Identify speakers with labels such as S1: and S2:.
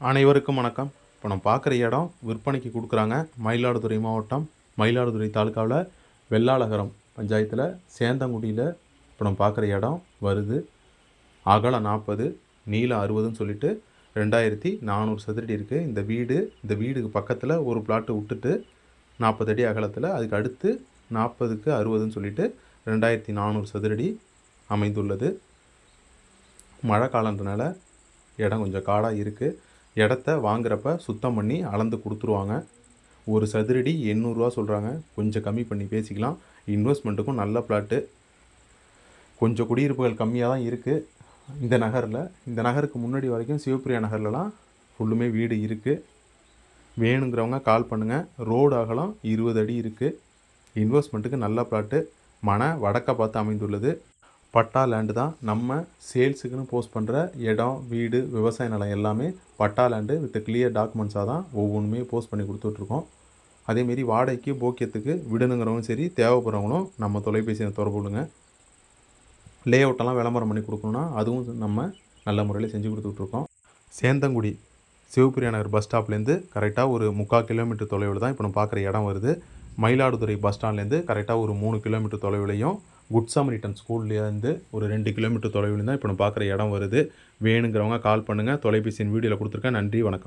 S1: அனைவருக்கும் வணக்கம். இப்போ நம்ம பார்க்குற இடம் விற்பனைக்கு கொடுக்குறாங்க. மயிலாடுதுறை மாவட்டம் மயிலாடுதுறை தாலுக்காவில் வெள்ளாளகரம் பஞ்சாயத்தில் சேந்தங்குடியில் இப்போ நம்ம பார்க்குற இடம் வருது. அகலம் நாற்பது நீளம் அறுபதுன்னு சொல்லிட்டு ரெண்டாயிரத்தி நானூறு சதுரடி இருக்குது இந்த வீடு இந்த வீடுக்கு பக்கத்தில் ஒரு பிளாட்டு விட்டுட்டு நாற்பது அடி அகலத்தில் அதுக்கு அடுத்து நாற்பதுக்கு அறுபதுன்னு சொல்லிட்டு ரெண்டாயிரத்தி நானூறு சதுரடி அமைந்துள்ளது. மழை காலன்றனால இடம் கொஞ்சம் காடாக இருக்குது இடத்த வாங்குறப்ப சுத்தம் பண்ணி அளந்து கொடுத்துருவாங்க. ஒரு சதுரடி எண்ணூறுரூவா சொல்கிறாங்க கொஞ்சம் கம்மி பண்ணி பேசிக்கலாம். இன்வெஸ்ட்மெண்ட்டுக்கும் நல்ல பிளாட்டு. கொஞ்சம் குடியிருப்புகள் கம்மியாக தான் இருக்குது இந்த நகரில் இந்த நகருக்கு முன்னாடி வரைக்கும் சிவப்பிரியா நகர்லலாம் ஃபுல்லுமே வீடு இருக்குது வேணுங்கிறவங்க கால் பண்ணுங்கள் ரோடு அகலம் இருபது அடி இருக்குது இன்வெஸ்ட்மெண்ட்டுக்கு நல்ல பிளாட்டு. மன வடக்க பார்த்து அமைந்துள்ளது. பட்டா லேண்டு தான் நம்ம சேல்ஸுக்குன்னு போஸ்ட் பண்ணுற இடம் வீடு விவசாய நிலம் எல்லாமே பட்டா லேண்டு வித் கிளியர் டாக்குமெண்ட்ஸாக தான் ஒவ்வொன்றுமே போஸ்ட் பண்ணி கொடுத்துட்ருக்கோம் அதேமாரி வாடகைக்கு போக்கியத்துக்கு விடணுங்கிறவங்களும் சரி தேவைப்படுறவங்களும் நம்ம தொலைபேசியை தொடர்பு லே அவுட்டெல்லாம் விளம்பரம் பண்ணி கொடுக்கணுன்னா அதுவும் நம்ம நல்ல முறையில் செஞ்சு கொடுத்துட்ருக்கோம் சேந்தங்குடி சிவபிரியா நகர் பஸ் ஸ்டாப்லேருந்து கரெக்டாக ஒரு முக்கால் கிலோமீட்டர் தொலைவில் தான் இப்போ நம்ம பார்க்குற இடம் வருது. மயிலாடுதுறை பஸ் ஸ்டாண்ட்லேருந்து கரெக்டாக ஒரு மூணு கிலோமீட்டர் தொலைவிலையும் குட் சமரிட்டன் ஸ்கூல்லேருந்து ஒரு ரெண்டு கிலோமீட்டர் தொலைவில் தான் இப்போ நம்ம பார்க்குற இடம் வருது. வேணுங்கிறவங்க கால் பண்ணுங்கள் தொலைபேசியின் வீடியோவில் கொடுத்துருக்கேன். நன்றி வணக்கம்.